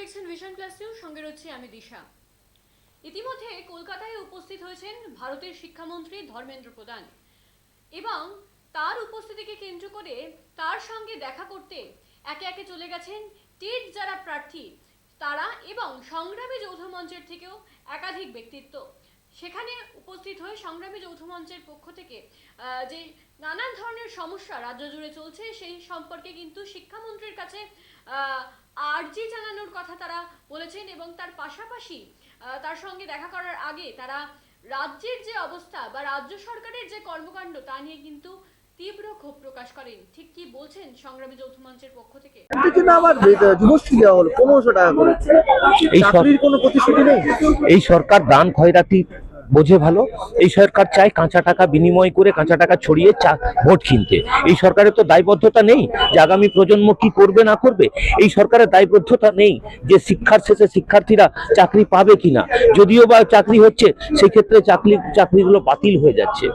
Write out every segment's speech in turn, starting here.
দেখছেন vision plus news সঙ্গে রয়েছে আমি দিশা। ইতিমধ্যে কলকাতায় উপস্থিত হয়েছেন ভারতের শিক্ষামন্ত্রী ধর্মেন্দ্র প্রধান এবং তার উপস্থিতিকে কেন্দ্র করে তার সঙ্গে দেখা করতে একে একে চলে গেছেন টেট যারা প্রার্থী, তারা এবং সংগ্রামী যৌথ মঞ্চের থেকেও একাধিক ব্যক্তিত্ব। সেখানে উপস্থিত হয়ে সংগ্রামী যৌথ মঞ্চের পক্ষ থেকে যে নানান ধরনের সমস্যা রাজ্য জুড়ে চলছে, সেই সম্পর্কে কিন্তু শিক্ষামন্ত্রীর কাছে আর্জি কথা তারা বলেছেন এবং তার পাশাপাশি তার সঙ্গে দেখা করার আগে তারা রাজ্যের যে অবস্থা বা রাজ্য সরকারের যে কর্মকাণ্ড তা নিয়ে কিন্তু তীব্র ক্ষোভ প্রকাশ করেন। ঠিক কি বলছেন সংগ্রামী যৌথ মঞ্চের পক্ষ থেকে? কিন্তু জন্য আবার বে- যুবশ্রী দেওয়া হলো পনেরোশো টাকা করে। এই চাকরির কোনো প্রতিশ্রুতি নেই? এই সরকার দান খয়রাতি বোঝে ভালো। এই সরকার চায় কাঁচা টাকা বিনিময় করে কাঁচা টাকা ছড়িয়ে চা, ভোট কিনতে। এই সরকারের তো দায়বদ্ধতা নেই যে আগামী প্রজন্ম কি করবে, না করবে। এই সরকারের দায়বদ্ধতা নেই যে শিক্ষার শেষে শিক্ষার্থীরা চাকরি পাবে কিনা। যদিও বা চাকরি হচ্ছে সেই ক্ষেত্রে চাকরি, চাকরিগুলো বাতিল হয়ে যাচ্ছে।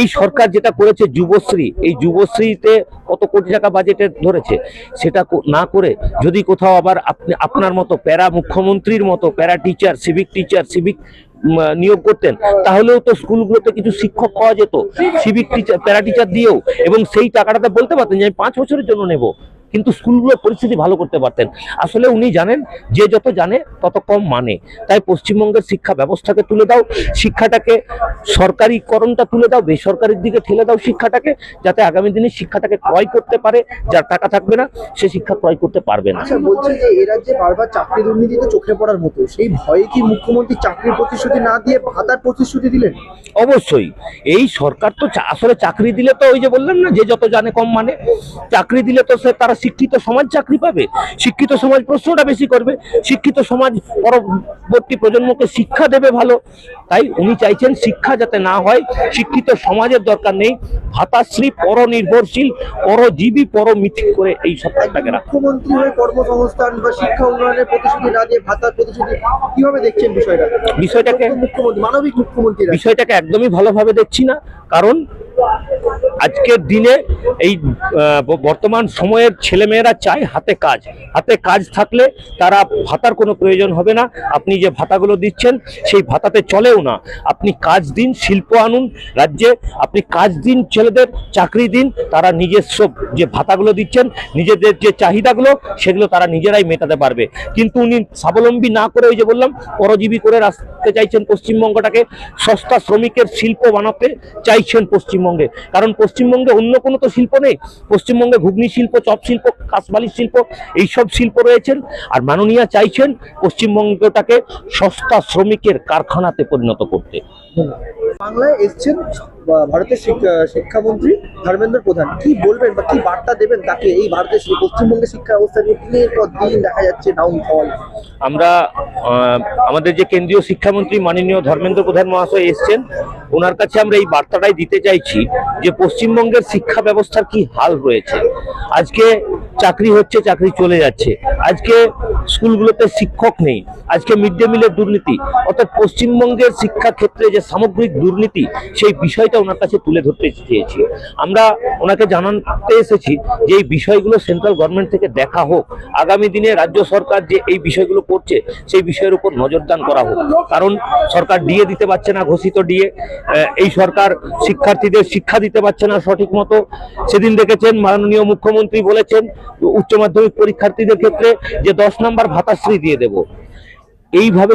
এই সরকার যেটা করেছে যুবশ্রী, এই যুবশ্রীতে কত কোটি টাকা বাজেটে ধরেছে, সেটা না করে যদি কোথাও আবার আপনি, আপনার মতো প্যারা মুখ্যমন্ত্রীর মতো, para teacher civic teacher civic নিয়োগ করতেন তাহলেও তো স্কুলগুলোতে কিছু শিক্ষক পাওয়া যেত। সিভিক টিচার প্যারা টিচার দিয়েও এবং সেই টাকাটাতে বলতে পারতেন যে আমি পাঁচ বছরের জন্য নেব। কিন্তু স্কুলগুলোর পরিস্থিতি ভালো করতে পারতেন। আসলে উনি জানেন যে যত জানে তত কম মানে। তাই পশ্চিমবঙ্গের শিক্ষা ব্যবস্থাকে তুলে দাও শিক্ষাটাকে সরকারিকরণটা তুলে দাও বেসরকারির দিকে ঠেলে দাও শিক্ষাটাকে যাতে আগামী দিনে শিক্ষাটাকে ক্রয় করতে পারে যার টাকা থাকবে না সে শিক্ষা ক্রয় করতে পারবে না। আচ্ছা বলছি যে এ রাজ্যে বারবার চাকরি দুর্নীতিতে চোখে পড়ার মতো সেই ভয়ে কি মুখ্যমন্ত্রী চাকরির প্রতিশ্রুতি না দিয়ে ভাতার প্রতিশ্রুতি দিলেন? অবশ্যই। এই সরকার তো আসলে চাকরি দিলে তো ওই যে বললাম না যে যত জানে কম মানে। চাকরি দিলে তো সে তারা শিক্ষিত সমাজ চাকরি পাবে শিক্ষিত সমাজ প্রশ্নটা বেশি করবে শিক্ষিত সমাজ পরবর্তী প্রজন্মকে শিক্ষা দেবে ভালো। তাই উনি চাইছেন শিক্ষা যাতে না হয় শিক্ষিত সমাজের দরকার নেই ভাতাশ্রী পরনির্ভরশীল পরজীবী পরমিথি করে এই সরকারটাকে মুখ্যমন্ত্রী হয়ে কর্মসংস্থান বা শিক্ষা উন্নয়নের প্রতিশ্রুতি না দিয়ে ভাতার প্রতিশ্রুতি কীভাবে দেখছেন বিষয়টা? বিষয়টাকে মুখ্যমন্ত্রী মানবিক মুখ্যমন্ত্রী বিষয়টাকে একদমই ভালোভাবে দেখছি না কারণ আজকের দিনে এই বর্তমান সময়ের ছেলেমেয়েরা চায় হাতে কাজ। হাতে কাজ থাকলে তারা ভাতার কোনো প্রয়োজন হবে না। আপনি যে ভাতাগুলো দিচ্ছেন, সেই ভাতাতে চলেও না। আপনি কাজ দিন, শিল্প আনুন। রাজ্যে আপনি কাজ দিন, ছেলেদের চাকরি দিন। তারা নিজস্ব যে ভাতাগুলো দিচ্ছেন, নিজেদের যে চাহিদাগুলো, সেগুলো তারা নিজেরাই মেটাতে পারবে। কিন্তু উনি স্বাবলম্বী না করে ওই যে বললাম, পরজীবী করে রাখতে চাইছেন পশ্চিমবঙ্গটাকে, সস্তা শ্রমিকের শিল্প বানাতে চাইছেন পশ্চিমবঙ্গে। কারণ পশ্চিমবঙ্গে অন্য কোনো তো শিল্প নেই। পশ্চিমবঙ্গে ঘুগনি শিল্প চপ শিল্প কাঁচবালির শিল্প এইসব শিল্প রয়েছেন। আর মাননীয়া চাইছেন পশ্চিমবঙ্গটাকে সস্তা শ্রমিকের কারখানাতে পরিণত করতে। বাংলায় এসছেন ভারতের শিক্ষামন্ত্রী ধর্মেন্দ্র প্রধান। কি বলবেন বা কি বার্তা দেবেন তাকে এই ভারতের পশ্চিমবঙ্গের শিক্ষা ব্যবস্থা নিয়ে? দিনের পর দিন দেখা যাচ্ছে ডাউনফল আমরা আমাদের যে কেন্দ্রীয় শিক্ষামন্ত্রী মাননীয় ধর্মেন্দ্র প্রধান মহাশয় এসছেন ওনার কাছে আমরা এই বার্তাটাই দিতে চাইছি যে পশ্চিমবঙ্গের শিক্ষা ব্যবস্থার কি হাল রয়েছে আজকে চাকরি হচ্ছে, চাকরি চলে যাচ্ছে। আজকে স্কুলগুলোতে শিক্ষক নেই। আজকে মিড ডে মিলের দুর্নীতি। অর্থাৎ পশ্চিমবঙ্গের শিক্ষা ক্ষেত্রে যে সামগ্রিক দুর্নীতি, সেই বিষয়টা ওনার কাছে তুলে ধরতে চেয়েছি। আমরা ওনাকে জানাতে এসেছি যে এই বিষয়গুলো সেন্ট্রাল গভর্নমেন্ট থেকে দেখা হোক। আগামী দিনে রাজ্য সরকার যে এই বিষয়গুলো করছে, সেই বিষয়ের উপর নজরদান করা হোক। কারণ সরকার ডিএ দিতে পারছে না, ঘোষিত ডিএ। এই সরকার শিক্ষার্থীদের শিক্ষা দিতে পারছে না সঠিক মতো। সেদিন দেখেছেন মাননীয় মুখ্যমন্ত্রী বলেছেন উচ্চ মাধ্যমিক পরীক্ষার্থীদের ক্ষেত্রে যে দশ নম্বর ভাতাশ্রী দিয়ে দেব। এইভাবে